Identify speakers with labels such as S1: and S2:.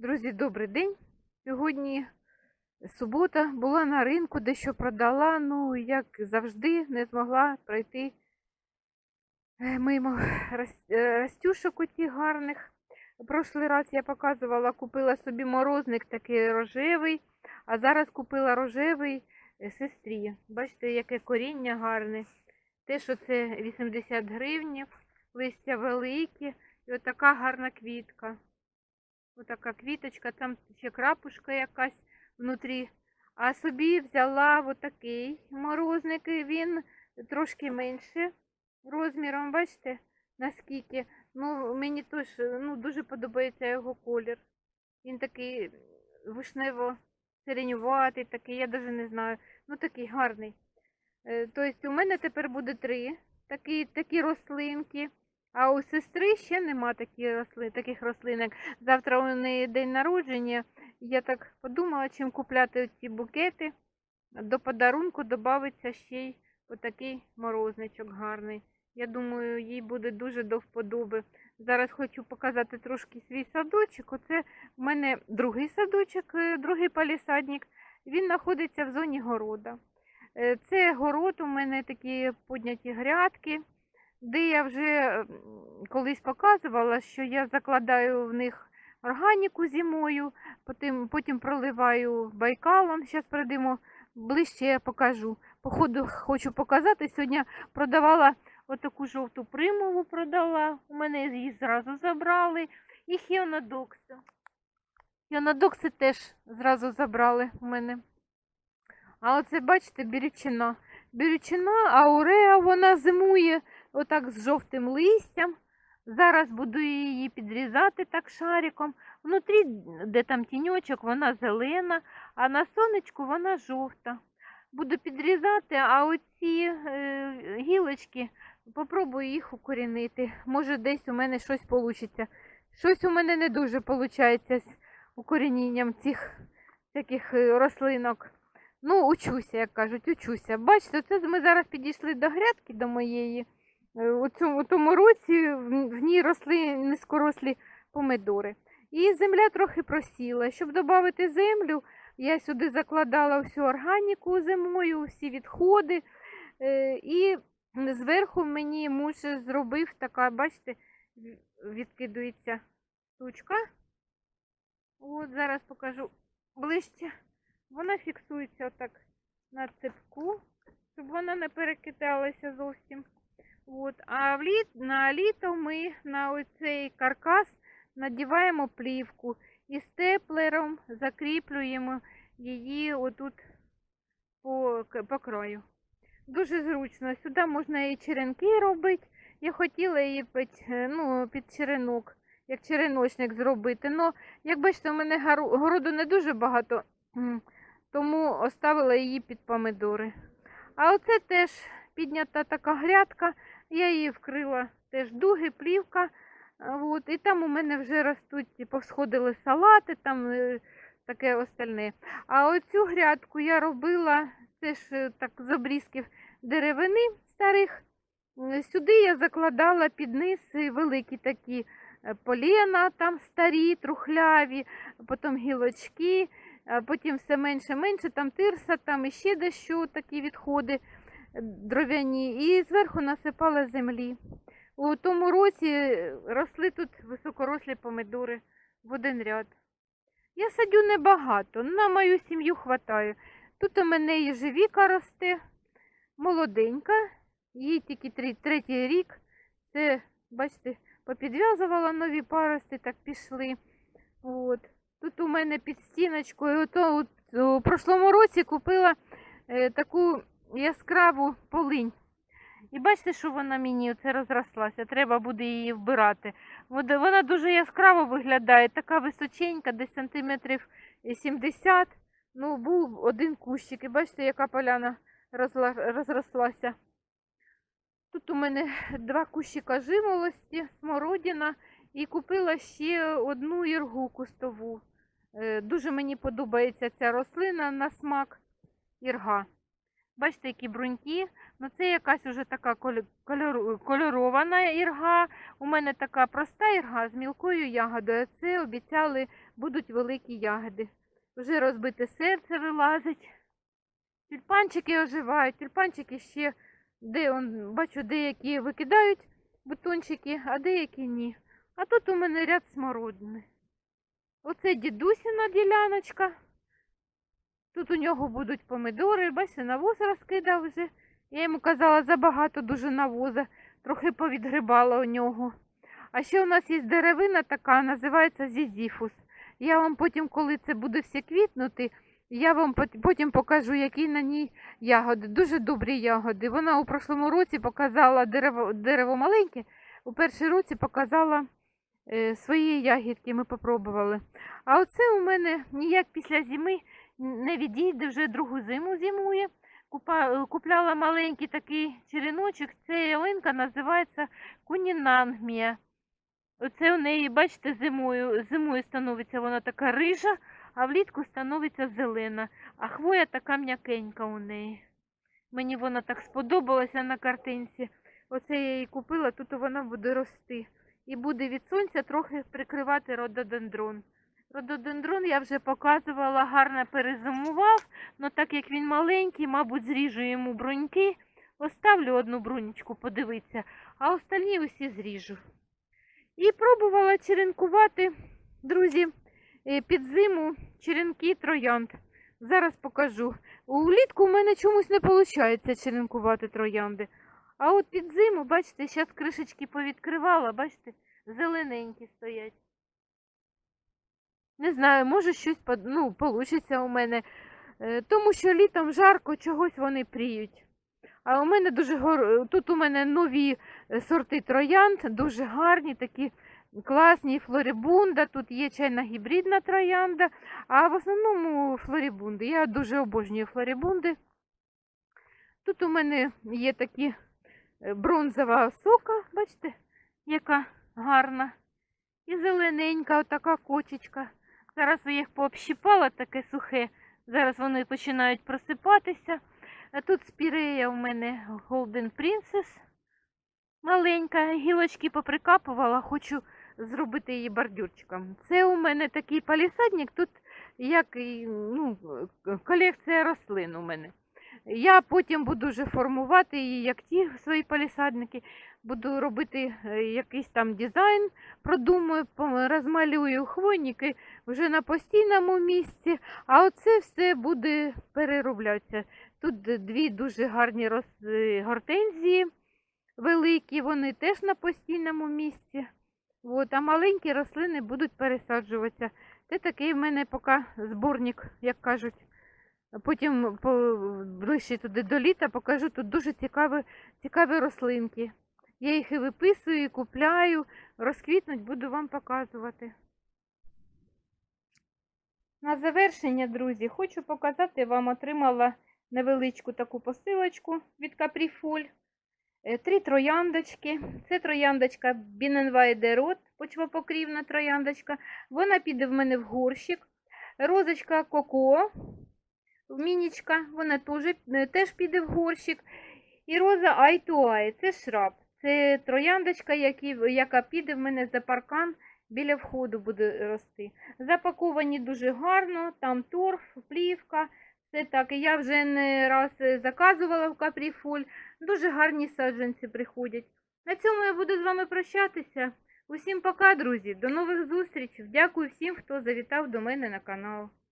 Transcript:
S1: Друзі, добрий день. Сьогодні субота була на ринку, дещо продала. Ну, як завжди, не змогла пройти е, мимо рос- е, растюшок оці гарних. Прошлий раз я показувала, купила собі морозник такий рожевий, а зараз купила рожевий е, сестрі. Бачите, яке коріння гарне. Те, що це 80 гривнів, листя великі і отака гарна квітка. Отака квіточка, там ще крапушка якась внутрі. А собі взяла отакий морозник, він трошки менше розміром, бачите, наскільки. Ну, мені теж ну, дуже подобається його колір. Він такий вишнево сиренюватий, такий, я навіть не знаю. Ну такий гарний. Тобто у мене тепер буде три такі, такі рослинки. А у сестри ще нема такі росли, таких рослинок. Завтра у неї день народження. Я так подумала, чим купляти ці букети. До подарунку додається ще й отакий морозничок гарний. Я думаю, їй буде дуже до вподоби. Зараз хочу показати трошки свій садочок. Оце в мене другий садочок, е, другий палісадник. Він знаходиться в зоні города. Е, Це город, у мене такі подняті грядки де я вже колись показувала, що я закладаю в них органіку зимою, потім, потім проливаю байкалом. Зараз пройдемо ближче, я покажу. Походу хочу показати. Сьогодні продавала отаку жовту примулу, продала. У мене її зразу забрали. І хіонодокси. Хіонодокси теж зразу забрали у мене. А оце, бачите, бірючина. Бірючина, ауреа, вона зимує отак з жовтим листям. Зараз буду її підрізати так шариком. Внутрі, де там тіньочок, вона зелена, а на сонечку вона жовта. Буду підрізати, а оці е, гілочки попробую їх укорінити. Може, десь у мене щось вийде. Щось у мене не дуже виходить з укоріненням цих таких е, рослинок. Ну, учуся, як кажуть, учуся. Бачите, це ми зараз підійшли до грядки до моєї. Е, У цьому тому році в ній росли низькорослі помидори. І земля трохи просіла. Щоб додати землю, я сюди закладала всю органіку зимою, всі відходи. Е, І зверху мені муж зробив така, бачите, відкидується штучка. От зараз покажу ближче. Вона фіксується отак на цепку, щоб вона не перекидалася зовсім. От. А в літ, на літо ми на оцей каркас надіваємо плівку і степлером закріплюємо її отут по, по краю. Дуже зручно. Сюди можна і черенки робити. Я хотіла її під, е, ну, під черенок, як череночник зробити. Ну, як бачите, у мене городу не дуже багато, тому оставила її під помидори. А оце теж піднята така грядка. Я її вкрила теж дуги, плівка. От, і там у мене вже ростуть, повсходили салати, там е, таке остальне. А оцю грядку я робила теж е, так з обрізків деревини старих. Сюди я закладала під низ е, великі такі е, полена, там старі, трухляві, потім гілочки, потім все менше-менше, там тирса, там іще дещо такі відходи е, дров'яні, і зверху насипала землі. У тому році е, росли тут високорослі помидори в один ряд. Я садю небагато, на мою сім'ю хватає. Тут у мене єжевіка росте, молоденька, їй тільки третій рік. Це, бачите, попідв'язувала нові парости, так пішли. От. Тут у мене під стіночкою, ото от, у прошлому році купила е, таку яскраву полинь. І бачите, що вона мені оце розрослася. Треба буде її вбирати. Вона дуже яскраво виглядає, така височенька, десь сантиметрів 70. Ну, був один кущик. І бачите, яка поляна розрослася. Тут у мене два кущика жимолості, смородина, і купила ще одну іргу кустову. Е, Дуже мені подобається ця рослина на смак ірга. Бачите, які бруньки. Ну це якась уже така кольорована ірга. У мене така проста ірга з мілкою ягодою. Це обіцяли будуть великі ягоди. Вже розбите серце вилазить. Тюльпанчики оживають. Тюльпанчики ще, де он, бачу, деякі викидають бутончики, а деякі ні. А тут у мене ряд смородини. Оце дідусіна діляночка. Тут у нього будуть помидори. Бачите, навоз розкидав вже. Я йому казала, забагато дуже навоза. Трохи повідгрибала у нього. А ще у нас є деревина така, називається зізіфус. Я вам потім, коли це буде все квітнути, я вам потім покажу, які на ній ягоди. Дуже добрі ягоди. Вона у прошлому році показала дерево, дерево маленьке, у першій році показала е, свої ягідки, ми попробували. А оце у мене ніяк після зими не відійде, вже другу зиму зимує. Купляла маленький такий череночок. Ця ялинка називається кунінангмія. Оце у неї, бачите, зимою, зимою становиться вона така рижа, а влітку становиться зелена. А хвоя така м'якенька у неї. Мені вона так сподобалася на картинці. Оце я її купила, тут вона буде рости. І буде від сонця трохи прикривати рододендрон. Рододендрон я вже показувала, гарно перезимував, але так як він маленький, мабуть, зріжу йому бруньки. Оставлю одну брунечку, подивитися, а остальні усі зріжу. І пробувала черенкувати, друзі, е, під зиму черенки троянд. Зараз покажу. Улітку в мене чомусь не виходить черенкувати троянди. А от під зиму, бачите, зараз кришечки повідкривала, бачите, зелененькі стоять. Не знаю, може щось ну, получиться у мене. Е, Тому що літом жарко, чогось вони пріють. А у мене дуже гор... тут у мене нові е, сорти троянд, дуже гарні, такі класні флорибунда. Тут є чайна гібридна троянда, а в основному флорибунди. Я дуже обожнюю флорибунди. Тут у мене є такі е, бронзова сока, бачите, яка гарна. І зелененька, отака кочечка. Зараз я їх пообщипала, таке сухе. Зараз вони починають просипатися. А тут спірея у мене Golden Princess. Маленька, гілочки поприкапувала, хочу зробити її бордюрчиком. Це у мене такий палісадник, тут як ну, колекція рослин у мене. Я потім буду вже формувати її, як ті свої палісадники. Буду робити е, якийсь там дизайн, продумаю, по- розмалюю хвойники вже на постійному місці, а оце все буде перероблятися. Тут дві дуже гарні роз- е, гортензії великі, вони теж на постійному місці. От, а маленькі рослини будуть пересаджуватися. Це такий в мене поки зборник, як кажуть. Потім по, ближче туди до літа покажу тут дуже цікаві, цікаві рослинки. Я їх і виписую, і купляю, розквітнуть, буду вам показувати. На завершення, друзі, хочу показати вам, отримала невеличку таку посилочку від Капріфоль. Е, Три трояндочки. Це трояндочка Біненвайде Рот, почвопокрівна трояндочка. Вона піде в мене в горщик. Розочка Коко, мінічка, вона теж, е, теж піде в горщик. І роза Eye, це шраб. Це трояндочка, яка піде в мене за паркан біля входу буде рости. Запаковані дуже гарно, там торф, плівка. Все так. Я вже не раз е, заказувала в Капріфоль. Дуже гарні саджанці приходять. На цьому я буду з вами прощатися. Усім пока, друзі. До нових зустрічей. Дякую всім, хто завітав до мене на канал.